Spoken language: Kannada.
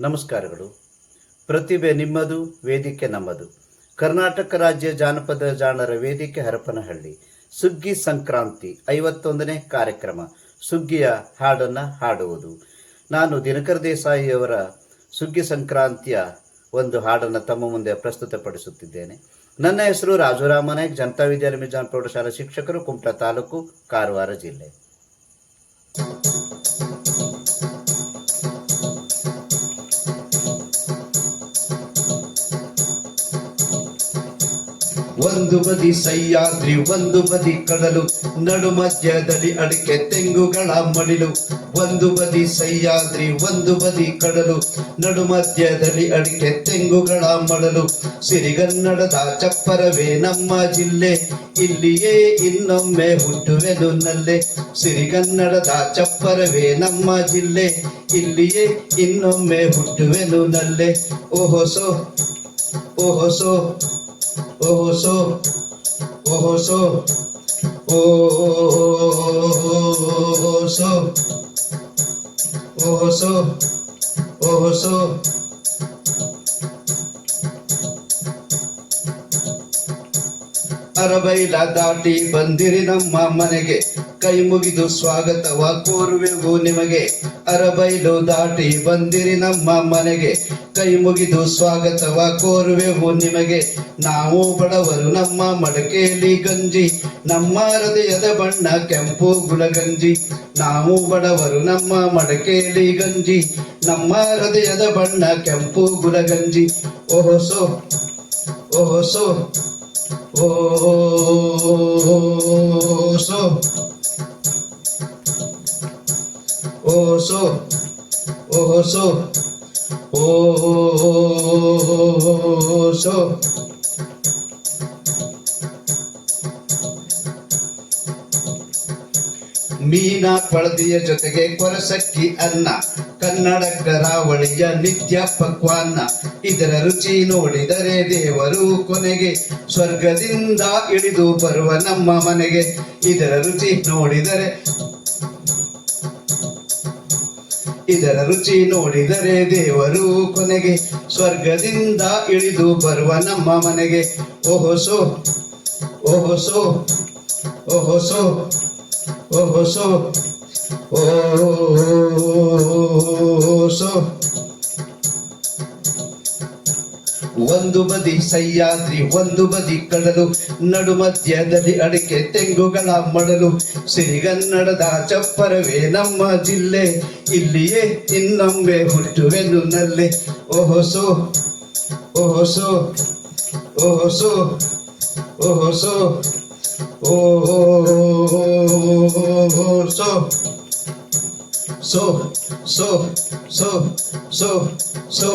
ನಮಸ್ಕಾರಗಳು. ಪ್ರತಿಭೆ ನಿಮ್ಮದು, ವೇದಿಕೆ ನಮ್ಮದು. ಕರ್ನಾಟಕ ರಾಜ್ಯ ಜಾನಪದ ಜಾಣರ ವೇದಿಕೆ ಹರಪನಹಳ್ಳಿ. ಸುಗ್ಗಿ ಸಂಕ್ರಾಂತಿ ಐವತ್ತೊಂದನೇ ಕಾರ್ಯಕ್ರಮ. ಸುಗ್ಗಿಯ ಹಾಡನ್ನು ಹಾಡುವುದು. ನಾನು ದಿನಕರ ದೇಸಾಯಿಯವರ ಸುಗ್ಗಿ ಸಂಕ್ರಾಂತಿಯ ಒಂದು ಹಾಡನ್ನು ತಮ್ಮ ಮುಂದೆ ಪ್ರಸ್ತುತಪಡಿಸುತ್ತಿದ್ದೇನೆ. ನನ್ನ ಹೆಸರು ರಾಜು ರಾಮನಾಯಕ್ ಜನತಾ ವಿದ್ಯಾಲಯ ಮಿಜಾನ್ ಪ್ರೌಢಶಾಲಾ ಶಿಕ್ಷಕರು, ಕುಮಟಾ ತಾಲೂಕು, ಕಾರವಾರ ಜಿಲ್ಲೆ. ಒಂದು ಬದಿ ಸಹ್ಯಾದ್ರಿ, ಒಂದು ಬದಿ ಕಡಲು. ನಡು ಮಧ್ಯದಲ್ಲಿ ಅಡಿಕೆ ತೆಂಗುಗಳ ಮಡಿಲು. ಒಂದು ಬದಿ ಸಹ್ಯಾದ್ರಿ, ಒಂದು ಬದಿ ಕಡಲು. ನಡು ಮಧ್ಯದಲ್ಲಿ ಅಡಿಕೆ ತೆಂಗುಗಳ ಮಡಲು. ಸಿರಿಗನ್ನಡದ ಚಪ್ಪರವೇ ನಮ್ಮ ಜಿಲ್ಲೆ. ಇಲ್ಲಿಯೇ ಇನ್ನೊಮ್ಮೆ ಹುಟ್ಟುವೆನು ನಲ್ಲೆ. ಸಿರಿಗನ್ನಡದ ಚಪ್ಪರವೇ ನಮ್ಮ ಜಿಲ್ಲೆ. ಇಲ್ಲಿಯೇ ಇನ್ನೊಮ್ಮೆ ಹುಟ್ಟುವೆನು ನಲ್ಲೆ. ಓಹೋ ಸೋ ಅರಬೈಲ ದಾಟಿ ಬಂದಿರಿ ನಮ್ಮ ಮನೆಗೆ, ಕೈ ಮುಗಿದು ಸ್ವಾಗತವ ಕೋರುವೆವು ನಿಮಗೆ. ಅರಬೈಲು ದಾಟಿ ಬಂದಿರಿ ನಮ್ಮ ಮನೆಗೆ ಕೈ ಮುಗಿದು ಸ್ವಾಗತವ ಕೋರುವೆವು ನಿಮಗೆ. ನಾವು ಬಡವರು ನಮ್ಮ ಮಡಕೆಯಲ್ಲಿ ಗಂಜಿ, ನಮ್ಮ ಹೃದಯದ ಬಣ್ಣ ಕೆಂಪು ಗುಲಗಂಜಿ ನಾವು ಬಡವರು ನಮ್ಮ ಮಡಕೆಯಲ್ಲಿ ಗಂಜಿ, ನಮ್ಮ ಹೃದಯದ ಬಣ್ಣ ಕೆಂಪು ಗುಲಗಂಜಿ ಓಹೋ ಸೋ ಓಹೋ ಸೋ ಓ Oso. Oso. ಸೋ ಮೀನ ಪಳದಿಯ ಜೊತೆಗೆ ಕೊರಸಕ್ಕಿ ಅನ್ನ ಕನ್ನಡ ಕರಾವಳಿಯ ನಿತ್ಯ ಪಕ್ವಾನ್ನ, ಇದರ ರುಚಿ ನೋಡಿದರೆ ದೇವರು ಕೊನೆಗೆ ಸ್ವರ್ಗದಿಂದ ಇಳಿದು ಬರುವ ನಮ್ಮ ಮನೆಗೆ, ಇದರ ರುಚಿ ನೋಡಿದರೆ ಇದರ ರುಚಿ ನೋಡಿದರೆ ದೇವರು ಕೊನೆಗೆ ಸ್ವರ್ಗದಿಂದ ಇಳಿದು ಬರುವ ನಮ್ಮ ಮನೆಗೆ. ಓಹೋಸೋ ಓಹೋಸೋ ಓಹೋಸೋ ಓಹೋಸೋ ಓಹೋ ಸೋ. ಒಂದು ಬದಿ ಸಹ್ಯಾದ್ರಿ, ಒಂದು ಬದಿ ಕಡಲು, ನಡು ಮಧ್ಯದಲ್ಲಿ ಅಡಿಕೆ ತೆಂಗುಗಳ ಮಡಲು. ಸಿರಿಗನ್ನಡದ ಚಪ್ಪರವೇ ನಮ್ಮ ಜಿಲ್ಲೆ, ಇಲ್ಲಿಯೇ ಇನ್ನೊಮ್ಮೆ ಹುಟ್ಟುವೆನು ನಲ್ಲೆ. ಓಹೋಸೋ ಸೋ, ಓಹೋ ಸೋ ಸೋ ಸೋ, ಓಹೋ ಸೋ, ಸೊ ಸೊ ಸೊ ಸೊ ಸೊ